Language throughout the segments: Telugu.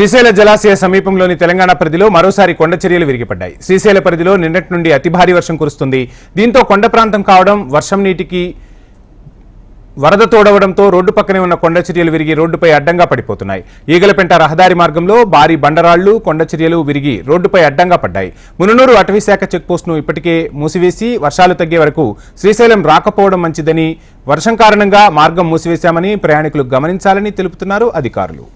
శ్రీశైల జలాశయ సమీపంలోని తెలంగాణ పరిధిలో మరోసారి కొండ చర్యలు విరిగిపడ్డాయి. శ్రీశైల పరిధిలో నిన్నటి నుండి అతి భారీ వర్షం కురుస్తుంది. దీంతో కొండ ప్రాంతం కావడం వర్షం నీటికి వరద తోడవడంతో రోడ్డు పక్కనే ఉన్న కొండ చర్యలు విరిగి రోడ్డుపై అడ్డంగా పడిపోతున్నాయి. ఈగలపెంట రహదారి మార్గంలో భారీ బండరాళ్ళు కొండ చర్యలు విరిగి రోడ్డుపై అడ్డంగా పడ్డాయి. మునునూరు అటవీశాఖ చెక్పోస్టును ఇప్పటికే మూసివేసి వర్షాలు తగ్గే వరకు శ్రీశైలం రాకపోవడం మంచిదని వర్షం కారణంగా మార్గం మూసివేశామని ప్రయాణికులు గమనించాలని తెలుపుతున్నారు అధికారులు.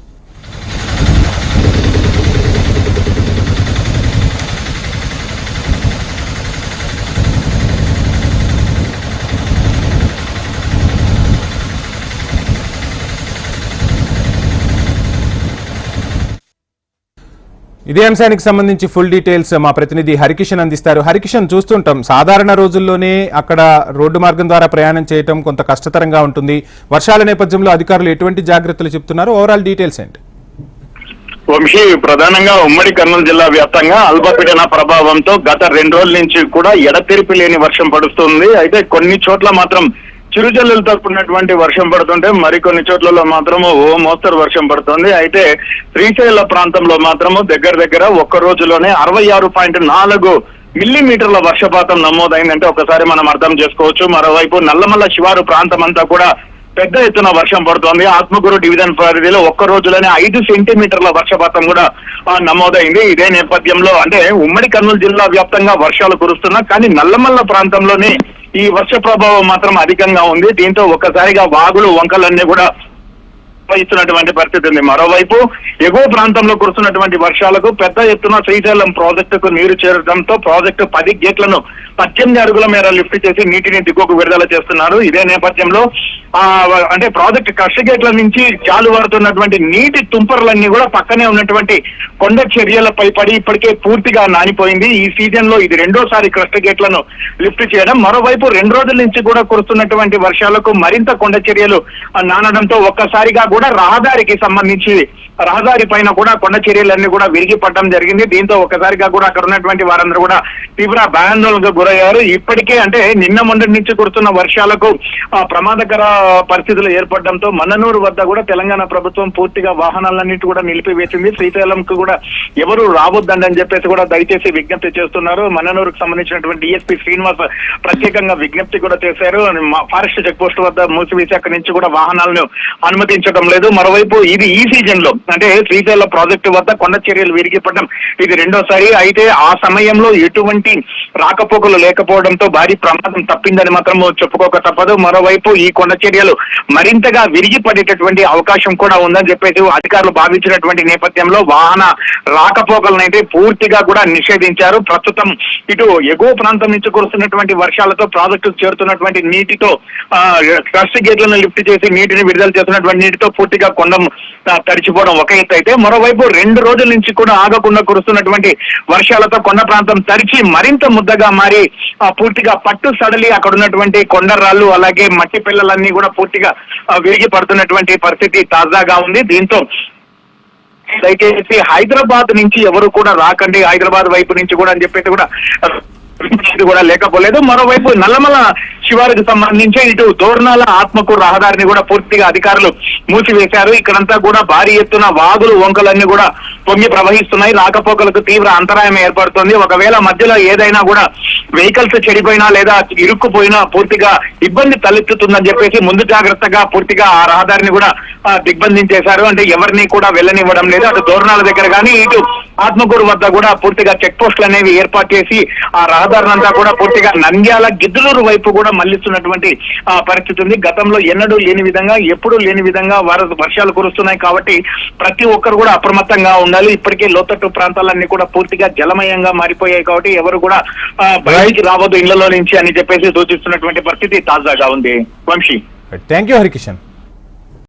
ఇదే అంశానికి సంబంధించి ఫుల్ డీటెయిల్స్ మా ప్రతినిధి హరికిషన్ అందిస్తారు. హరికిషన్ చూస్తుంటాం. సాధారణ రోజుల్లోనే అక్కడ రోడ్డు మార్గం ద్వారా ప్రయాణం చేయటం కొంత కష్టతరంగా ఉంటుంది. వర్షాల నేపథ్యంలో అధికారులు ఎటువంటి జాగ్రత్తలు చెప్తున్నారు? ఓవరాల్ డీటెయిల్స్ ఏంటి? వంశీ ప్రధానంగా ఉమ్మడి కర్నూలు జిల్లా వ్యాప్తంగా అల్పపీడన ప్రభావంతో గత రెండు రోజుల నుంచి కూడా ఎడతెరిపి లేని వర్షం పడుతుంది. అయితే కొన్ని చోట్ల మాత్రం చిరుజల్లులతో కూడినటువంటి వర్షం పడుతుంటే మరికొన్ని చోట్లలో మాత్రము ఓ మోస్తరు వర్షం పడుతుంది. అయితే శ్రీశైల ప్రాంతంలో మాత్రము దగ్గర దగ్గర ఒక్క రోజులోనే అరవై ఆరు పాయింట్ నాలుగు మిల్లీమీటర్ల వర్షపాతం నమోదైందంటే ఒకసారి మనం అర్థం చేసుకోవచ్చు. మరోవైపు నల్లమల్ల శివారు ప్రాంతం అంతా కూడా పెద్ద ఎత్తున వర్షం పడుతోంది. ఆత్మకూరు డివిజన్ పరిధిలో ఒక్క రోజులోనే ఐదు సెంటీమీటర్ల వర్షపాతం కూడా నమోదైంది. ఇదే నేపథ్యంలో అంటే ఉమ్మడి కర్నూలు జిల్లా వ్యాప్తంగా వర్షాలు కురుస్తున్నా కానీ నల్లమల్ల ప్రాంతంలోనే ఈ వర్ష ప్రభావం మాత్రం అధికంగా ఉంది. దీంతో ఒక్కసారిగా వాగులు వంకలన్నీ కూడా ఇస్తున్నటువంటి పరిస్థితి ఉంది. మరోవైపు ఎగువ ప్రాంతంలో కురుస్తున్నటువంటి వర్షాలకు పెద్ద ఎత్తున శ్రీశైలం ప్రాజెక్టుకు నీరు చేరడంతో ప్రాజెక్టు పది గేట్లను పద్దెనిమిది అడుగుల మేర లిఫ్ట్ చేసి నీటిని దిగువకు విడుదల చేస్తున్నారు. ఇదే నేపథ్యంలో ఆ అంటే ప్రాజెక్ట్ కష్ట గేట్ల నుంచి జాలువారుతున్నటువంటి నీటి తుంపర్లన్నీ కూడా పక్కనే ఉన్నటువంటి కొండ చర్యలపై పడి ఇప్పటికే పూర్తిగా నానిపోయింది. ఈ సీజన్లో ఇది రెండోసారి క్రస్ట్ గేట్లను లిఫ్ట్ చేయడం. మరోవైపు రెండు రోజుల నుంచి కూడా కురుస్తున్నటువంటి వర్షాలకు మరింత కొండ చర్యలు నానడంతో ఒక్కసారిగా కూడా రహదారికి సంబంధించి రహదారి పైన కూడా కొండ చర్యలన్నీ కూడా విరిగి పడడం జరిగింది. దీంతో ఒక్కసారిగా కూడా అక్కడ ఉన్నటువంటి వారందరూ కూడా తీవ్ర భయాందోళనకు గురయ్యారు. ఇప్పటికే అంటే నిన్న మొన్నటి నుంచి కురుస్తున్న వర్షాలకు ప్రమాదకర పరిస్థితులు ఏర్పడడంతో మన్ననూరు వద్ద కూడా తెలంగాణ ప్రభుత్వం పూర్తిగా వాహనాలన్నిటి కూడా నిలిపివేసింది. శ్రీశైలంకు కూడా ఎవరు రావద్దండి అని చెప్పేసి కూడా దయచేసి విజ్ఞప్తి చేస్తున్నారు. మన్ననూరుకు సంబంధించినటువంటి డిఎస్పీ శ్రీనివాస్ ప్రత్యేకంగా విజ్ఞప్తి కూడా చేశారు. ఫారెస్ట్ చెక్ పోస్ట్ వద్ద మూసివేసి అక్కడి నుంచి కూడా వాహనాలను అనుమతించడం లేదు. మరోవైపు ఇది ఈ సీజన్లో అంటే శ్రీశైల ప్రాజెక్టు వద్ద కొండ చర్యలు విరిగిపడడం ఇది రెండోసారి అయితే ఆ సమయంలో ఎటువంటి రాకపోకలు లేకపోవడంతో భారీ ప్రమాదం తప్పిందని మాత్రం చెప్పుకోక తప్పదు. మరోవైపు ఈ కొండ చర్యలు మరింతగా విరిగిపడేటటువంటి అవకాశం కూడా ఉందని చెప్పేసి అధికారులు భావించినటువంటి నేపథ్యంలో వాహన రాకపోకలనైతే పూర్తిగా కూడా నిషేధించారు. ప్రస్తుతం ఇటు ఎగువ ప్రాంతం నుంచి కురుస్తున్నటువంటి వర్షాలతో ప్రాజెక్టు చేరుతున్నటువంటి నీటితో ఆ, క్రస్ట్ గేట్లను లిఫ్ట్ చేసి నీటిని విడుదల చేస్తున్నటువంటి నీటితో పూర్తిగా కొండ తడిచిపోవడం ఒక ఎత్తు అయితే మరోవైపు రెండు రోజుల నుంచి కూడా ఆగకుండా కురుస్తున్నటువంటి వర్షాలతో కొండ ప్రాంతం తడిచి మరింత ముద్దగా మారి పూర్తిగా పట్టు సడలి అక్కడ ఉన్నటువంటి కొండరాళ్ళు అలాగే మట్టి పిల్లలన్నీ కూడా పూర్తిగా విరిగి పడుతున్నటువంటి పరిస్థితి తాజాగా ఉంది. దీంతో దయచేసి హైదరాబాద్ నుంచి ఎవరు కూడా రాకండి. హైదరాబాద్ వైపు నుంచి కూడా అని చెప్పేసి కూడా కూడా లేకపోలేదు. మరోవైపు నల్లమల శివారికి సంబంధించి ఇటు దోర్నాల ఆత్మకు రహదారిని కూడా పూర్తిగా అధికారులు మూసివేశారు. ఇక్కడంతా కూడా భారీ ఎత్తున వాగులు వంకలన్నీ కూడా పొంగి ప్రవహిస్తున్నాయి. రాకపోకలకు తీవ్ర అంతరాయం ఏర్పడుతుంది. ఒకవేళ మధ్యలో ఏదైనా కూడా వెహికల్స్ చెడిపోయినా లేదా ఇరుక్కుపోయినా పూర్తిగా ఇబ్బంది తలెత్తుతుందని చెప్పేసి ముందు జాగ్రత్తగా పూర్తిగా ఆ రహదారిని కూడా దిగ్బంధించేశారు. అంటే ఎవరిని కూడా వెళ్ళనివ్వడం లేదు. అటు దోరణాల దగ్గర కానీ ఇటు ఆత్మకూరు వద్ద కూడా పూర్తిగా చెక్ పోస్టులు అనేవి ఏర్పాటు చేసి ఆ రహదారిని అంతా కూడా పూర్తిగా నంద్యాల గిద్దలూరు వైపు కూడా మళ్ళిస్తున్నటువంటి పరిస్థితి ఉంది. గతంలో ఎన్నడూ లేని విధంగా ఎప్పుడూ లేని విధంగా వారు వర్షాలు కురుస్తున్నాయి కాబట్టి ప్రతి ఒక్కరు కూడా అప్రమత్తంగా ఉండాలి. ఇప్పటికే లోతట్టు ప్రాంతాలన్నీ కూడా పూర్తిగా జలమయంగా మారిపోయాయి కాబట్టి ఎవరు కూడా బయటికి రావద్దు ఇళ్ళలో నుంచి అని చెప్పేసి సూచిస్తున్నటువంటి పరిస్థితి తాజాగా ఉంది. వంశీ. Thank you Harikishan